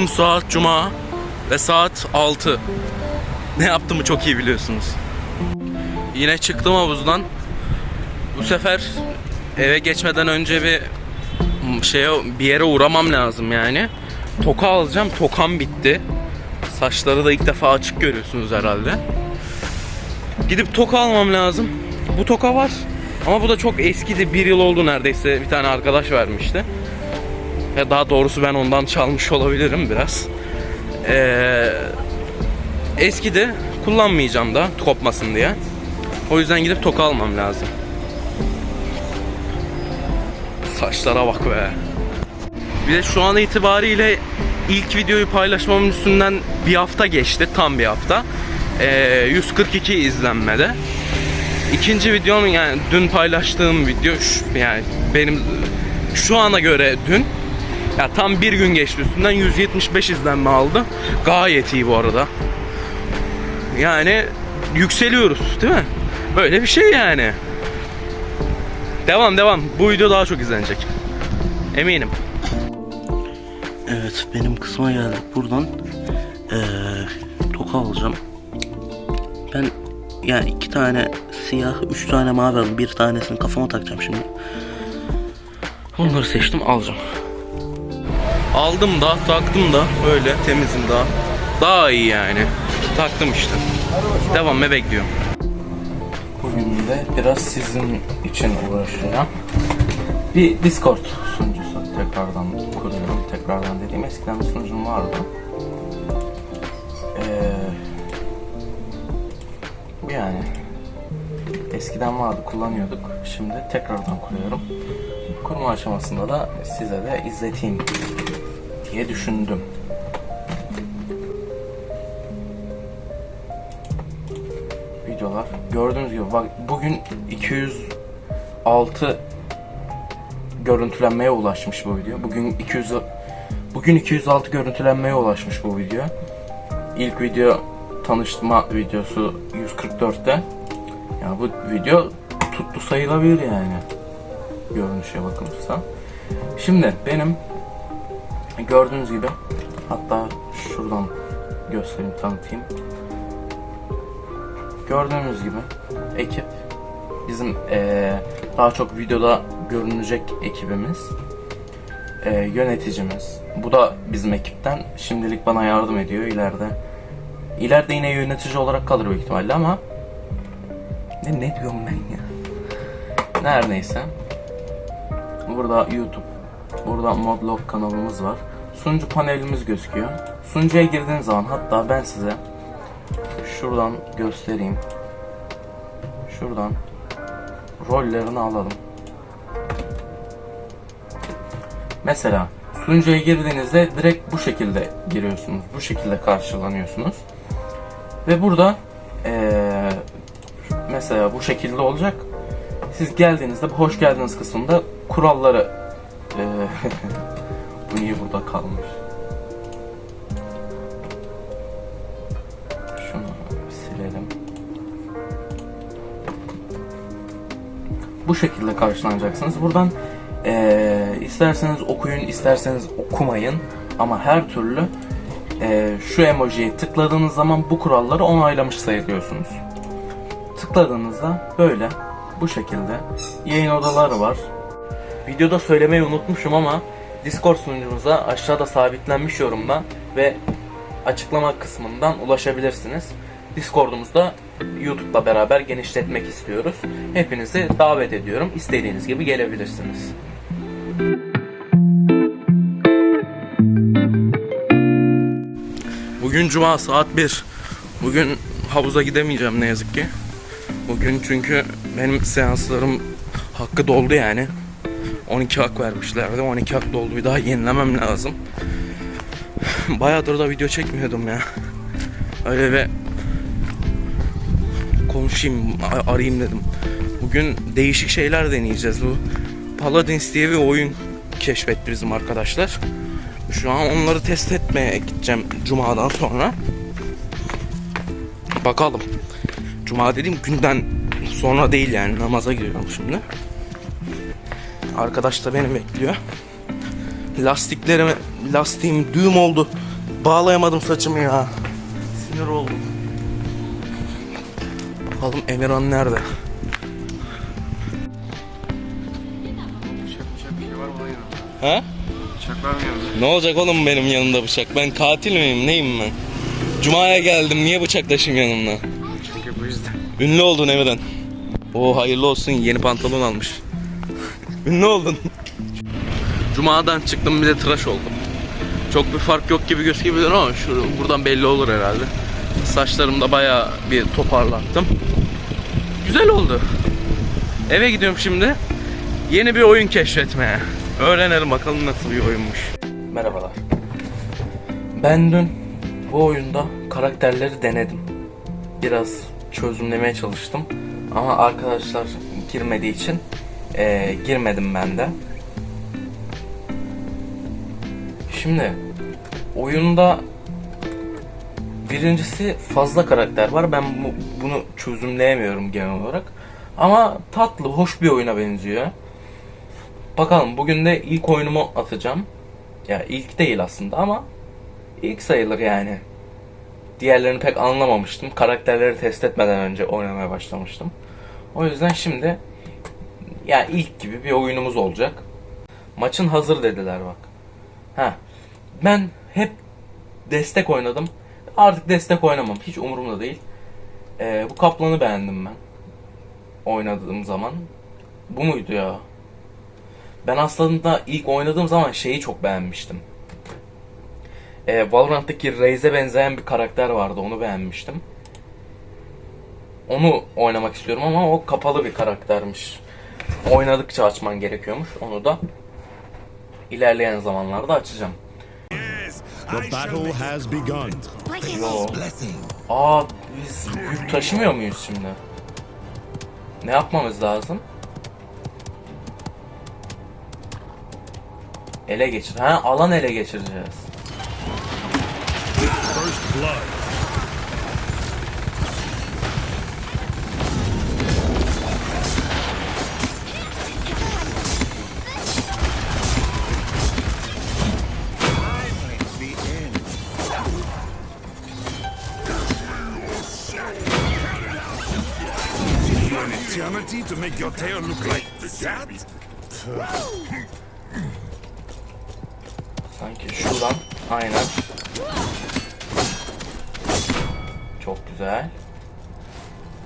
Bugün saat cuma ve saat 6. Ne yaptığımı çok iyi biliyorsunuz. Yine çıktım havuzdan. Bu sefer eve geçmeden önce bir şeye bir yere uğramam lazım yani. Toka alacağım. Tokam bitti. Saçları da ilk defa açık görüyorsunuz herhalde. Gidip toka almam lazım. Bu toka var. Ama bu da çok eskidi. Bir yıl oldu neredeyse. Bir tane arkadaş vermişti. Ya daha doğrusu ben ondan çalmış olabilirim biraz. Ee, eskidi. Kullanmayacağım da kopmasın diye. O yüzden gidip toka almam lazım. Saçlara bak be. Bir de şu an itibariyle ilk videoyu paylaşmamın üstünden bir hafta geçti. Tam bir hafta. Ee, 142 izlenmede. İkinci videom yani dün paylaştığım video yani benim şu ana göre dün ya tam bir gün geçti üstünden 175 izlenme aldı. Gayet iyi bu arada. Yani yükseliyoruz değil mi? Böyle bir şey yani. Devam devam. Bu video daha çok izlenecek. Eminim. Evet benim kısma geldik. Buradan eee toka alacağım. Ben yani iki tane siyah, üç tane mavi aldım. Bir tanesini kafama takacağım şimdi. Onları seçtim alacağım. Aldım da taktım da öyle temizim daha. Daha iyi yani. Taktım işte. Devam ve bekliyorum. Bugün de biraz sizin için uğraşacağım. Bir Discord sunucusu tekrardan kuruyorum. Tekrardan dediğim eskiden bir sunucum vardı. Ee, yani eskiden vardı kullanıyorduk. Şimdi tekrardan kuruyorum. Kurma aşamasında da size de izleteyim diye düşündüm. Videolar. Gördüğünüz gibi bak bugün 206 görüntülenmeye ulaşmış bu video. Bugün 200 bugün 206 görüntülenmeye ulaşmış bu video. İlk video tanışma videosu 144'te. Ya bu video tuttu sayılabilir yani. Görünüşe bakılırsa. Şimdi benim gördüğünüz gibi hatta şuradan göstereyim tanıtayım. Gördüğünüz gibi ekip bizim eee, daha çok videoda görünecek ekibimiz. Eee, yöneticimiz. Bu da bizim ekipten. Şimdilik bana yardım ediyor ileride. İleride yine yönetici olarak kalır büyük ihtimalle ama ne, ne diyorum ben ya? Her neyse. Burada YouTube. Burada Modlog kanalımız var. Sunucu panelimiz gözüküyor. Sunucuya girdiğiniz zaman hatta ben size şuradan göstereyim. Şuradan rollerini alalım. Mesela sunucuya girdiğinizde direkt bu şekilde giriyorsunuz. Bu şekilde karşılanıyorsunuz. Ve burada mesela bu şekilde olacak. Siz geldiğinizde bu hoş geldiniz kısmında kuralları eee bu niye burada kalmış? Şunu silelim. Bu şekilde karşılanacaksınız. Buradan eee, isterseniz okuyun, isterseniz okumayın. Ama her türlü eee, şu emojiye tıkladığınız zaman bu kuralları onaylamış sayılıyorsunuz. Tıkladığınızda böyle bu şekilde yayın odaları var. Videoda söylemeyi unutmuşum ama Discord sunucumuza aşağıda sabitlenmiş yorumda ve açıklama kısmından ulaşabilirsiniz. Discord'umuzda YouTube'la beraber genişletmek istiyoruz. Hepinizi davet ediyorum. İstediğiniz gibi gelebilirsiniz. Bugün cuma saat 1. Bugün havuza gidemeyeceğim ne yazık ki. Bugün çünkü benim seanslarım hakkı doldu yani. 12 hak vermişlerdi. 12 hak doldu. Bir daha yenilemem lazım. Bayağıdır da video çekmiyordum ya. Öyle bir konuşayım, arayayım dedim. Bugün değişik şeyler deneyeceğiz. Bu Paladins diye bir oyun keşfetti bizim arkadaşlar. Şu an onları test etmeye gideceğim Cuma'dan sonra. Bakalım. Cuma dediğim günden sonra değil yani namaza giriyorum şimdi. Arkadaş da beni bekliyor. Lastiklerimi, lastiğim düğüm oldu. Bağlayamadım saçımı ya. Sinir oldum. Bakalım Emirhan nerede? Ha? Bıçak var mı yanında? Ne olacak oğlum benim yanımda bıçak? Ben katil miyim? Neyim ben? Cuma'ya geldim. Niye bıçak taşıyayım yanımda? Ünlü oldun Emirhan. O hayırlı olsun. Yeni pantolon almış. Ünlü oldun. Cuma'dan çıktım bir de tıraş oldum. Çok bir fark yok gibi gözükebilir ama şu buradan belli olur herhalde. Saçlarımı da bayağı bir toparlattım. Güzel oldu. Eve gidiyorum şimdi. Yeni bir oyun keşfetmeye. Öğrenelim bakalım nasıl bir oyunmuş. Merhabalar. Ben dün bu oyunda karakterleri denedim. Biraz çözümlemeye çalıştım. Ama arkadaşlar girmediği için eee, girmedim ben de. Şimdi oyunda birincisi fazla karakter var. Ben bu- bunu çözümleyemiyorum genel olarak. Ama tatlı, hoş bir oyuna benziyor. Bakalım bugün de ilk oyunumu atacağım. Ya ilk değil aslında ama ilk sayılır yani. Diğerlerini pek anlamamıştım. Karakterleri test etmeden önce oynamaya başlamıştım. O yüzden şimdi ya ilk gibi bir oyunumuz olacak. Maçın hazır dediler bak. Ha. Ben hep destek oynadım. Artık destek oynamam. Hiç umurumda değil. Ee, bu kaplanı beğendim ben. Oynadığım zaman. Bu muydu ya? Ben aslında ilk oynadığım zaman şeyi çok beğenmiştim. Ee, Valorant'taki Raze'e benzeyen bir karakter vardı. Onu beğenmiştim. Onu oynamak istiyorum ama o kapalı bir karaktermiş. Oynadıkça açman gerekiyormuş. Onu da ilerleyen zamanlarda açacağım. The battle has begun. Yo. Aa biz yük taşımıyor muyuz şimdi? Ne yapmamız lazım? Ele geçir. Ha alan ele geçireceğiz. First blood. an eternity to make your tail look like that? Sanki şuradan. Aynen. Çok güzel.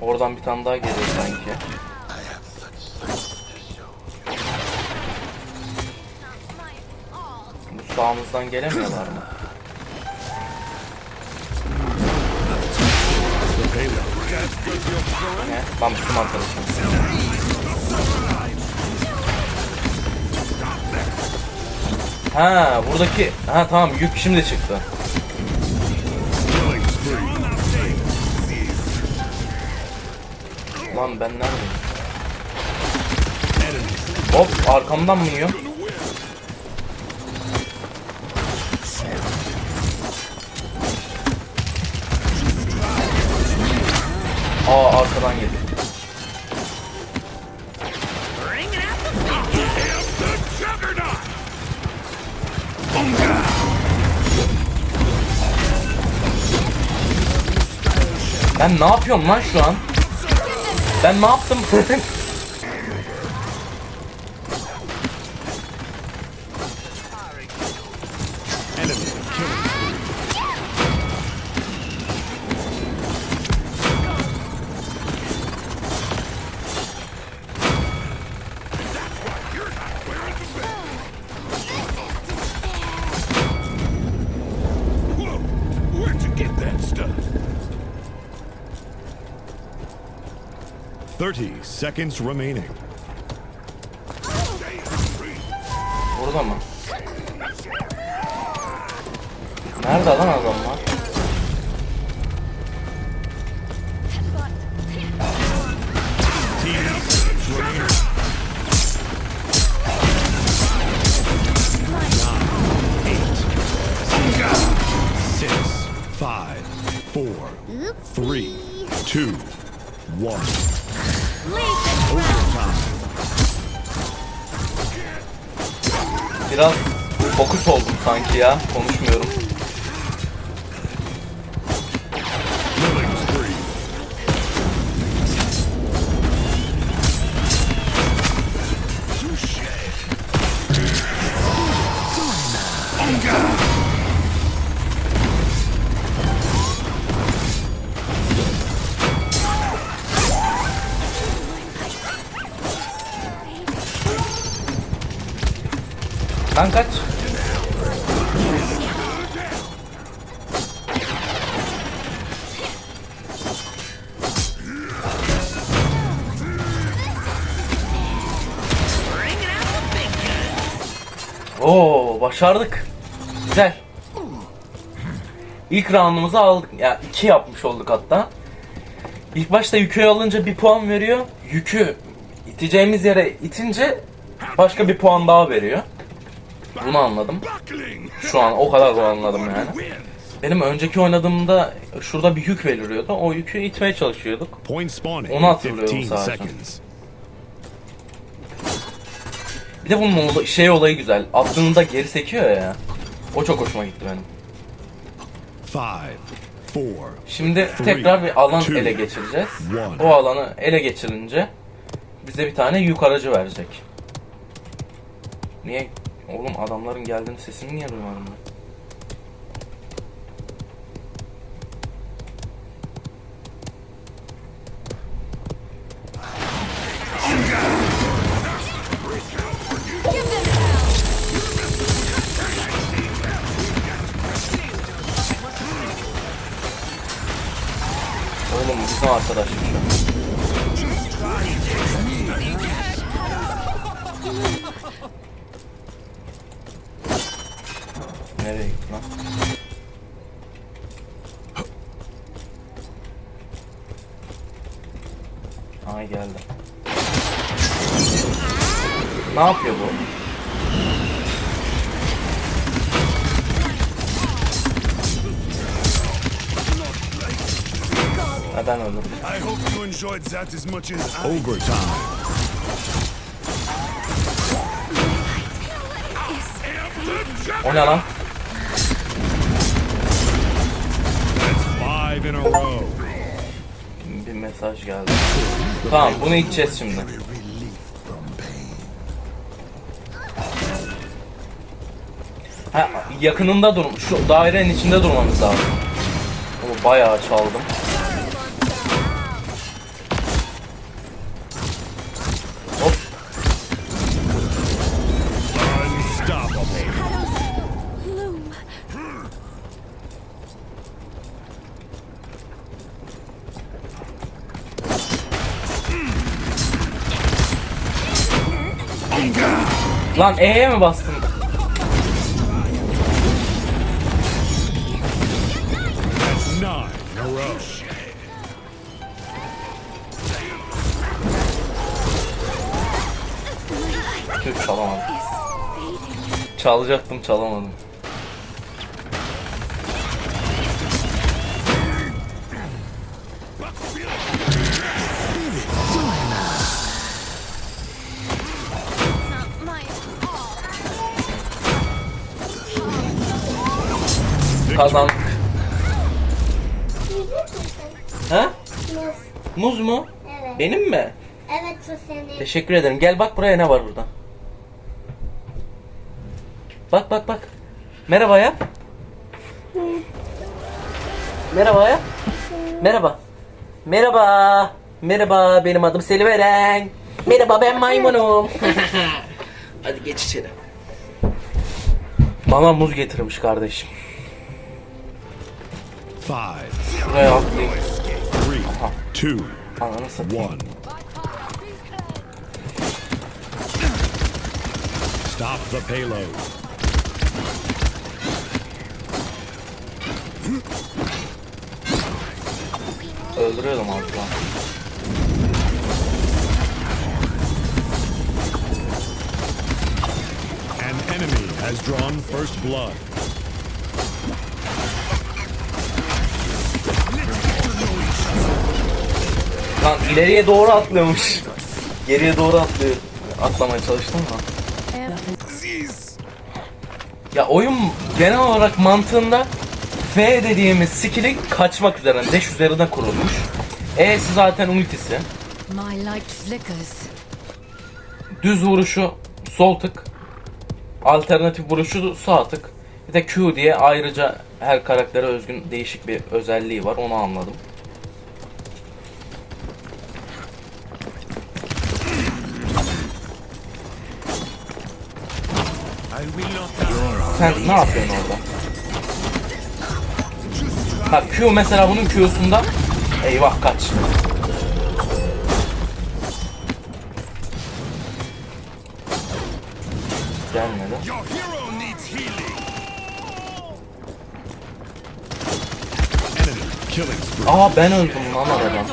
Oradan bir tane daha geliyor sanki. Bu sağımızdan gelemiyorlar mı? Ne? Ben bizim arkadaşım. Ha buradaki ha tamam yük şimdi çıktı. Lan ben neredeyim? Hop arkamdan mı yiyor? Aa arkadan geliyor. Ben ne yapıyorum lan şu an? Ben ne yaptım? 30 seconds remaining. Burada mı? Nerede lan adamlar? Team seconds remaining. Nine, eight, six, five, four, three, two, one. Biraz fokus oldum sanki ya. Konuşmuyorum. Oh God! Lan kaç. Oo başardık. Güzel. İlk roundumuzu aldık. Ya iki yapmış olduk hatta. İlk başta yükü alınca bir puan veriyor. Yükü iteceğimiz yere itince başka bir puan daha veriyor. Bunu anladım. Şu an o kadar bunu anladım yani. Benim önceki oynadığımda şurada bir yük beliriyordu. O yükü itmeye çalışıyorduk. Onu hatırlıyorum 15 sadece. Bir de bunun ola- şey olayı güzel. Attığında geri sekiyor ya. O çok hoşuma gitti benim. Şimdi tekrar bir alan ele geçireceğiz. O alanı ele geçirince bize bir tane yük aracı verecek. Niye? Oğlum adamların geldiğini sesini niye duymadım ben? Oğlum bizim arkadaşım şu. That as much as I. Overtime. O ne lan? Five in a row. Bir mesaj geldi. Tamam bunu içeceğiz şimdi. Yakınında dur. Şu dairenin içinde durmamız lazım. O bayağı çaldım. Lan E'ye mi bastın? Tüh çalamadım. Çalacaktım çalamadım. Kazandık. Ha? Muz mu? Evet. Benim mi? Evet o senin. Teşekkür ederim. Gel bak buraya ne var burada. Bak bak bak. Merhaba ya. Merhaba ya. Merhaba. Merhaba. Merhaba benim adım Seliveren. Merhaba ben maymunum. Hadi geç içeri. Bana muz getirmiş kardeşim. Five, Şuraya atlayayım. three, two, Ananı satayım. one. Stop the payload. Öldürüyordum abi lan. An enemy has drawn first blood. Lan ileriye doğru atlıyormuş. Geriye doğru atlıyor. Atlamaya çalıştım da. Ya oyun genel olarak mantığında F dediğimiz skill'i kaçmak üzerine, dash üzerine kurulmuş. E'si zaten ultisi. Düz vuruşu sol tık. Alternatif vuruşu sağ tık. Bir de Q diye ayrıca her karaktere özgün değişik bir özelliği var. Onu anladım. Sen ne yapıyorsun orada? Ha Q mesela bunun Q'sunda Eyvah kaç. Gelmedi. Aa ben öldüm lan aradan.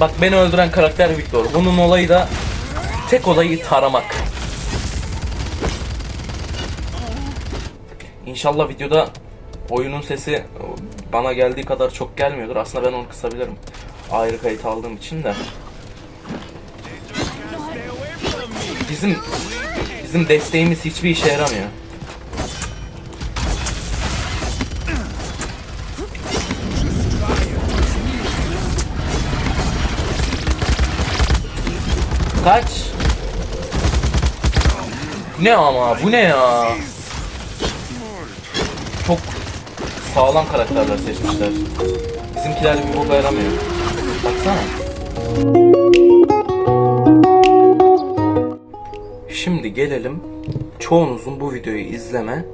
Bak beni öldüren karakter Victor. Bunun olayı da tek olayı taramak. İnşallah videoda oyunun sesi bana geldiği kadar çok gelmiyordur. Aslında ben onu kısabilirim. Ayrı kayıt aldığım için de. Bizim bizim desteğimiz hiçbir işe yaramıyor. Kaç? Ne ama bu ne ya? Sağlam karakterler seçmişler. Bizimkiler bir boka yaramıyor. Baksana. Şimdi gelelim çoğunuzun bu videoyu izleme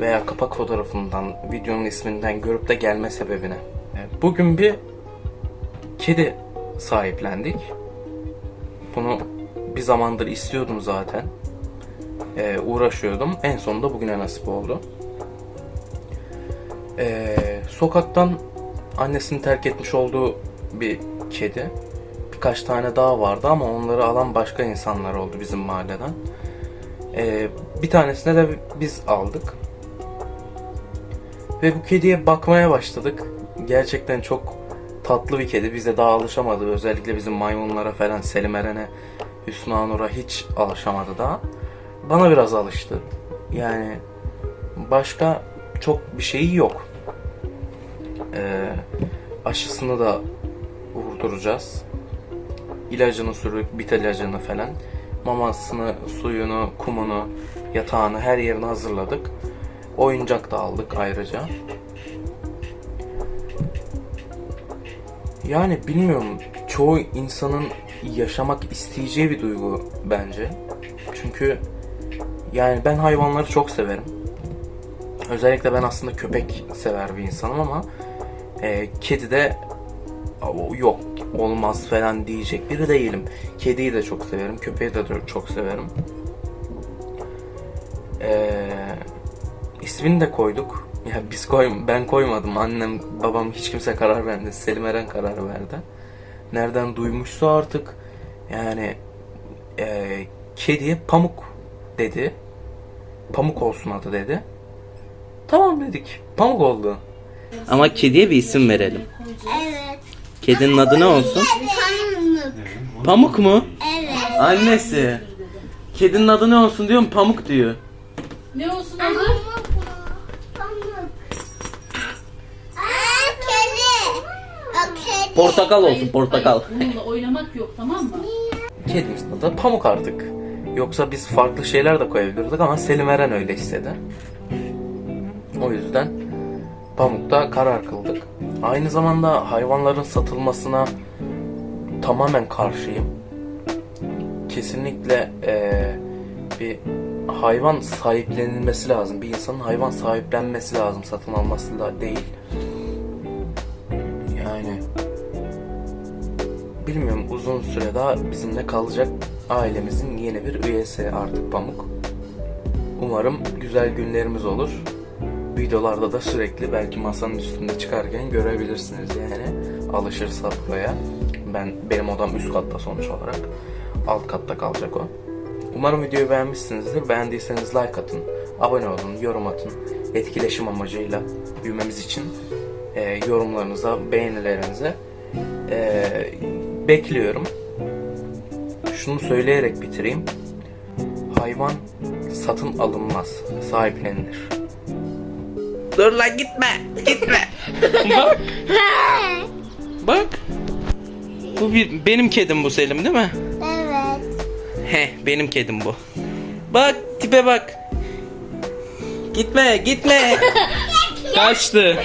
veya kapak fotoğrafından, videonun isminden görüp de gelme sebebine. Bugün bir kedi sahiplendik. Bunu bir zamandır istiyordum zaten. Ee, uğraşıyordum. En sonunda bugüne nasip oldu. Ee, sokaktan annesini terk etmiş olduğu bir kedi. Birkaç tane daha vardı ama onları alan başka insanlar oldu bizim mahalleden. Ee, bir tanesine de biz aldık. Ve bu kediye bakmaya başladık. Gerçekten çok tatlı bir kedi. Bize daha alışamadı. Özellikle bizim maymunlara falan Selim Eren'e, Hüsnü Anur'a hiç alışamadı daha. Bana biraz alıştı. Yani başka çok bir şeyi yok. Ee, aşısını da vurduracağız. İlacını sürük, bit ilacını falan. Mamasını, suyunu, kumunu, yatağını her yerini hazırladık. Oyuncak da aldık ayrıca. Yani bilmiyorum. Çoğu insanın yaşamak isteyeceği bir duygu bence. Çünkü yani ben hayvanları çok severim. Özellikle ben aslında köpek sever bir insanım ama e, kedi de "O yok olmaz falan diyecek biri değilim. Kediyi de çok severim, köpeği de çok severim. Eee ismini de koyduk. Ya biz koy, ben koymadım. Annem, babam hiç kimse karar vermedi. Selim Eren karar verdi. Nereden duymuşsa artık yani e, kediye pamuk dedi. Pamuk olsun adı dedi. Tamam dedik. Pamuk oldu. Ama kediye bir isim verelim. Evet. Kedinin adı ne olsun? Pamuk. Pamuk mu? Evet. Annesi. Kedinin adı ne olsun diyorum pamuk diyor. Ne olsun Pamuk. adı? Pamuk. Aa, kedi. O kedi. Portakal olsun portakal. hayır, bununla oynamak yok tamam mı? Kedimizin adı Pamuk artık. Yoksa biz farklı şeyler de koyabilirdik ama Selim Eren öyle istedi. O yüzden Pamuk'ta karar kıldık. Aynı zamanda hayvanların satılmasına tamamen karşıyım. Kesinlikle eee, bir hayvan sahiplenilmesi lazım. Bir insanın hayvan sahiplenmesi lazım. Satın alması da değil. Yani bilmiyorum uzun süre daha bizimle kalacak ailemizin yeni bir üyesi artık Pamuk. Umarım güzel günlerimiz olur. Videolarda da sürekli belki masanın üstünde çıkarken görebilirsiniz yani. Alışırsa buraya. Ben benim odam üst katta sonuç olarak. Alt katta kalacak o. Umarım videoyu beğenmişsinizdir. Beğendiyseniz like atın, abone olun, yorum atın. Etkileşim amacıyla büyümemiz için e, yorumlarınıza, beğenilerinize e, bekliyorum. Şunu söyleyerek bitireyim. Hayvan satın alınmaz, sahiplenilir. Dur lan gitme, gitme. Bak. Bak. Bu bir, benim kedim bu Selim değil mi? Evet. He, benim kedim bu. Bak, tipe bak. Gitme, gitme. Kaçtı.